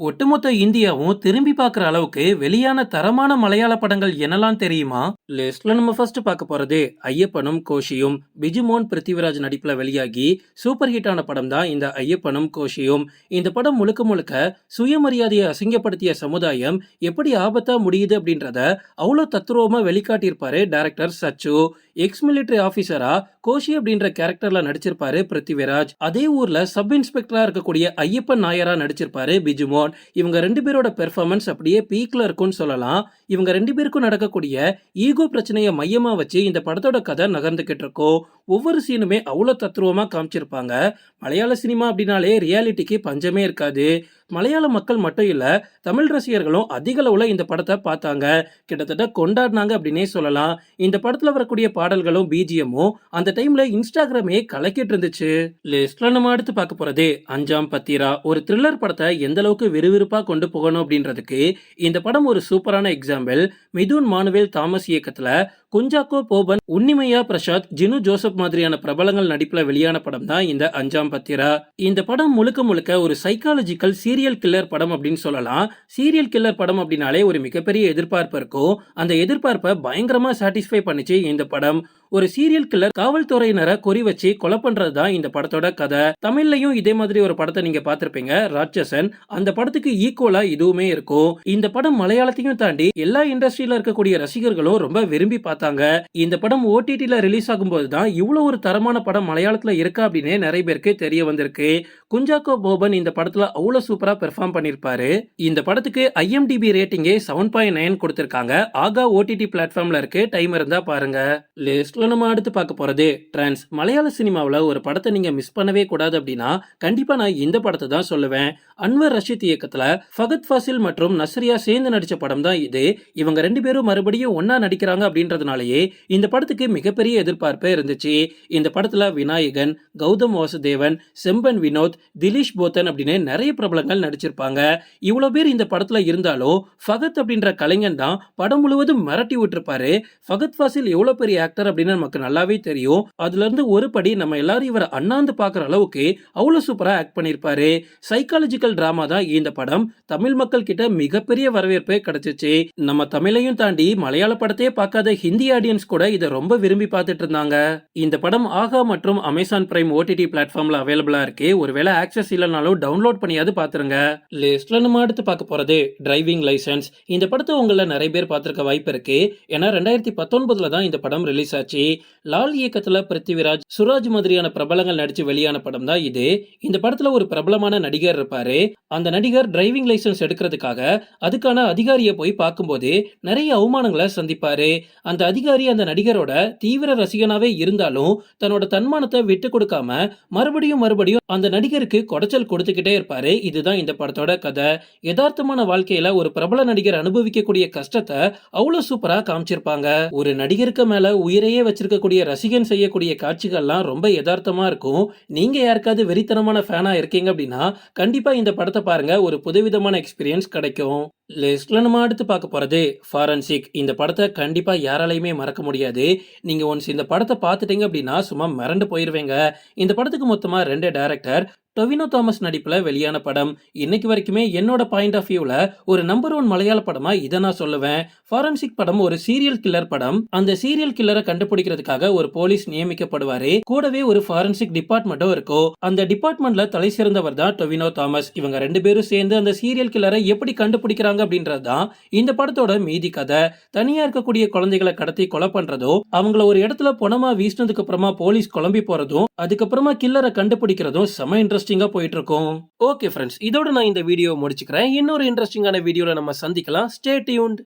ஒட்டுமொத்த இந்தியாவும் திரும்பி பார்க்குற அளவுக்கு வெளியான தரமான மலையாள படங்கள் என்னெல்லாம் தெரியுமா? லிஸ்ட்ல நம்ம ஃபர்ஸ்ட் பார்க்க போறது ஐயப்பனும் கோஷியும். பிஜுமோன் பிருத்திவிராஜ் நடிப்பில் வெளியாகி சூப்பர் ஹிட்டான படம் தான் இந்த ஐயப்பனும் கோஷியும். இந்த படம் முழுக்க முழுக்க சுயமரியாதையை அசிங்கப்படுத்திய சமுதாயம் எப்படி ஆபத்தா முடியுது அப்படின்றத அவ்வளோ தத்துருவமா வெளிக்காட்டியிருப்பாரு டைரக்டர் சச்சு. எக்ஸ் மிலிட்டரி ஆஃபீஸரா கோஷி அப்படின்ற கேரக்டர்ல நடிச்சிருப்பாரு பிருத்திவிராஜ். அதே ஊர்ல சப் இன்ஸ்பெக்டரா இருக்கக்கூடிய ஐயப்பன் நாயரா நடிச்சிருப்பாரு பிஜுமோன் இவங்க ரெண்டு பேரோட பெர்ஃபார்மன்ஸ் அப்படியே பீக்ல இருக்கும்னு சொல்லலாம். இவங்க ரெண்டு பேருக்கும் நடக்கக்கூடிய ஈகோ பிரச்சனையை மையமாக வச்சு இந்த படத்தோட கதை நகர்ந்துகிட்டு இருக்கோம் ஒவ்வொரு சீனுமே அவ்வளோ தத்ரூவமாக காமிச்சிருப்பாங்க. மலையாள சினிமா அப்படின்னாலே ரியாலிட்டிக்கு பஞ்சமே இருக்காது. மலையாள மக்கள் மட்டும் இல்லை தமிழ் ரசிகர்களும் அதிக அளவில் இந்த படத்தை பார்த்தாங்க. கிட்டத்தட்ட கொண்டாடினாங்க அப்படின்னே சொல்லலாம். இந்த படத்தில் வரக்கூடிய பாடல்களும் பிஜிஎம்மும் அந்த டைம்ல இன்ஸ்டாகிராமே கலக்கிட்டு இருந்துச்சு. லிஸ்ட்ல நம்ம அடுத்து பார்க்க போறது அஞ்சாம் பத்திரா. ஒரு த்ரில்லர் படத்தை எந்த அளவுக்கு விறுவிறுப்பாக கொண்டு போகணும் அப்படின்றதுக்கு இந்த படம் ஒரு சூப்பரான எக்ஸாம் எக்ஸாம்பிள் மிதுன் மானுவேல் தாமஸ் இயக்கத்துல குஞ்சாக்கோ போபன் உன்னிமையா பிரசாத் ஜினு ஜோசப் மாதிரியான பிரபலங்கள் நடிப்புல வெளியான படம் தான் இந்த அஞ்சாம் பத்திரா. இந்த படம் முழுக்க முழுக்க ஒரு சைக்காலஜிக்கல் சீரியல் கில்லர் படம் அப்படின்னு சொல்லலாம். சீரியல் கில்லர் படம் அப்படின்னாலே ஒரு மிகப்பெரிய எதிர்பார்ப்பு இருக்கும். அந்த எதிர்பார்ப்பை பயங்கரமா சாட்டிஸ்ஃபை பண்ணிச்சு இந்த படம். ஒரு சீரியல் கில்லர் காவல்துறையினரை குறி வச்சு கொலை பண்றது தான் இந்த படத்தோட கதை. தமிழ்லையும் இதே மாதிரி ஒரு படத்தை நீங்க பார்த்திருப்பீங்க ராட்சசன். அந்த படத்துக்கு ஈக்குவலா இதுவுமே இருக்கும். இந்த படம் மலையாளத்தையும் தாண்டி எல்லா இண்டஸ்ட்ரியில இருக்கக்கூடிய ரசிகர்களும் ரொம்ப விரும்பி பார்த்தாங்க. இந்த படம் ஓடிடில ரிலீஸ் ஆகும்போது தான் இவ்வளவு ஒரு தரமான படம் மலையாளத்துல இருக்கா அப்படின்னே நிறைய பேருக்கு தெரிய வந்திருக்கு. குஞ்சாக்கோ போபன் இந்த படத்துல அவ்வளவு சூப்பரா பெர்ஃபார்ம் பண்ணிருப்பாரு. இந்த படத்துக்கு ஐஎம்டிபி ரேட்டிங்கே செவன் பாயிண்ட் நைன் கொடுத்திருக்காங்க. ஆகா ஓடிடி பிளாட்ஃபார்ம்ல இருக்கு டைம் இருந்தா பாருங்க. லிஸ்ட்ல நம்ம அடுத்து பார்க்க போகிறது ட்ரான்ஸ் மலையாள சினிமாவில் ஒரு படத்தை நீங்க மிஸ் பண்ணவே கூடாது அப்படின்னா கண்டிப்பா நான் இந்த படத்தை தான் சொல்லுவேன். அன்வர் ரஷீத் இயக்கத்துல ஃபகத் ஃபாசில் மற்றும் நஸ்ரியா சேர்ந்து நடிச்ச படம் தான் இது. இவங்க ரெண்டு பேரும் மறுபடியும் ஒன்னா நடிக்கிறாங்க அப்படின்றதுனாலயே இந்த படத்துக்கு மிகப்பெரிய எதிர்பார்ப்பே இருந்துச்சு. இந்த படத்துல விநாயகன் கௌதம் வாசுதேவன் செம்பன் வினோத் திலீஷ் போத்தன் அப்படின்னு நிறைய பிரபலங்கள் நடிச்சிருப்பாங்க. இவ்வளவு பேர் இந்த படத்துல இருந்தாலும் ஃபகத் அப்படின்ற கலைஞன் தான் படம் முழுவதும் மிரட்டி விட்டுருப்பாரு. ஃபகத் ஃபாசில் எவ்வளவு பெரிய ஆக்டர் அப்படின்னு நமக்கு நல்லாவே தெரியும். அதுல இருந்து ஒரு படி நம்ம எல்லாரும் இவரை அண்ணாந்து பாக்குற அளவுக்கு அவ்வளவு சூப்பரா ஆக்ட் பண்ணிருப்பாரு. சைக்காலஜிக்கல் டிராமா தான் இந்த படம். தமிழ் மக்கள் கிட்ட மிகப்பெரிய வரவேற்பே கிடைச்சிச்சு. நம்ம தமிழையும் தாண்டி மலையாள படத்தையே பார்க்காத ஹிந்தி ஆடியன்ஸ் கூட இதை ரொம்ப விரும்பி பார்த்துட்டு இருந்தாங்க. இந்த படம் ஆகா மற்றும் அமேசான் பிரைம் ஓடிடி பிளாட்ஃபார்ம்ல அவைலபிளா இருக்கு. ஒருவேளை ஆக்சஸ் இல்லைனாலும் டவுன்லோட் பண்ணியாவது பாத்துருங்க லிஸ்ட்ல நம்ம அடுத்து பார்க்க போறது டிரைவிங் லைசன்ஸ் இந்த படத்தை உங்களை நிறைய பேர் பார்த்துருக்க வாய்ப்பு இருக்கு. ஏன்னா ரெண்டாயிரத்தி பத்தொன்பதுல தான் இந்த படம் ரிலீஸ் ஆச்சு. லால் இயக்கத்துல பிருத்திவிராஜ் சுராஜ் மாதிரியான பிரபலங்கள் நடிச்சு வெளியான படம் தான் இது. இந்த படத்துல ஒரு பிரபலமான நடிகர் இருப்பாரு. அந்த நடிகர் டிரைவிங் லைசன்ஸ் எடுக்கிறதுக்காக அதுக்கான அதிகாரியை போய் பார்க்கும்போது நிறைய அவமானங்களை சந்திப்பாரு. அந்த அதிகாரி அந்த நடிகரோட தீவிர ரசிகனாவே இருந்தாலும் தன்னோட தன்மானத்தை விட்டு கொடுக்காம மறுபடியும் மறுபடியும் அந்த நடிகருக்கு குடைச்சல் கொடுத்துக்கிட்டே இருப்பாரு. இதுதான் இந்த படத்தோட கதை. யதார்த்தமான வாழ்க்கையில ஒரு பிரபல நடிகர் அனுபவிக்கக்கூடிய கஷ்டத்தை அவ்வளவு சூப்பரா காமிச்சிருப்பாங்க. ஒரு நடிகருக்கு மேல உயிரையே வச்சிருக்கக்கூடிய ரசிகன் செய்யக்கூடிய காட்சிகள்லாம் ரொம்ப யதார்த்தமாக இருக்கும். நீங்க யாருக்காவது வெறித்தனமான ஃபேனா இருக்கீங்க அப்படின்னா கண்டிப்பா இந்த படத்தை பாருங்க. ஒரு புதுவிதமான எக்ஸ்பீரியன்ஸ் கிடைக்கும். லிஸ்ட்ல நம்ம அடுத்து பார்க்க போகிறது ஃபாரன்சிக் இந்த படத்தை கண்டிப்பாக யாராலையுமே மறக்க முடியாது. நீங்கள் ஒன்ஸ் இந்த படத்தை பார்த்துட்டீங்க அப்படின்னா சும்மா மிரண்டு போயிடுவேங்க இந்த படத்துக்கு மொத்தமாக ரெண்டு டேரக்டர் டொவினோ தாமஸ் நடிப்பில் வெளியான படம். இன்னைக்கு வரைக்குமே என்னோட பாயிண்ட் ஆஃப் வியூவில் ஒரு நம்பர் ஒன் மலையாள படமாக இதை நான் சொல்லுவேன். ஃபாரன்சிக் படம் ஒரு சீரியல் கில்லர் படம். அந்த சீரியல் கில்லரை கண்டுபிடிக்கிறதுக்காக ஒரு போலீஸ் நியமிக்கப்படுவாரு. கூடவே ஒரு ஃபாரன்சிக் டிபார்ட்மெண்ட்டும் இருக்கும் அந்த டிபார்ட்மெண்ட்ல தலை சிறந்தவர் தான் டொவினோ தாமஸ் இவங்க ரெண்டு பேரும் சேர்ந்து அந்த சீரியல் கில்லரை எப்படி கண்டுபிடிக்கிறாங்க அப்படின்றது தான் இந்த படத்தோட மீதி கதை. தனியா இருக்கக்கூடிய குழந்தைகளை கடத்தி கொலை பண்றதும் அவங்கள ஒரு இடத்துல பொணமா வீசினதுக்கு அப்புறமா போலீஸ் குழம்பி போறதும் அதுக்கப்புறமா கில்லரை கண்டுபிடிக்கிறதும் செம இன்ட்ரெஸ்டிங்கா போயிட்டு இருக்கும். ஓகே ஃப்ரெண்ட்ஸ் இதோட நான் இந்த வீடியோ முடிச்சுக்கிறேன். இன்னொரு இன்ட்ரெஸ்டிங்கான வீடியோல நம்ம சந்திக்கலாம். Stay tuned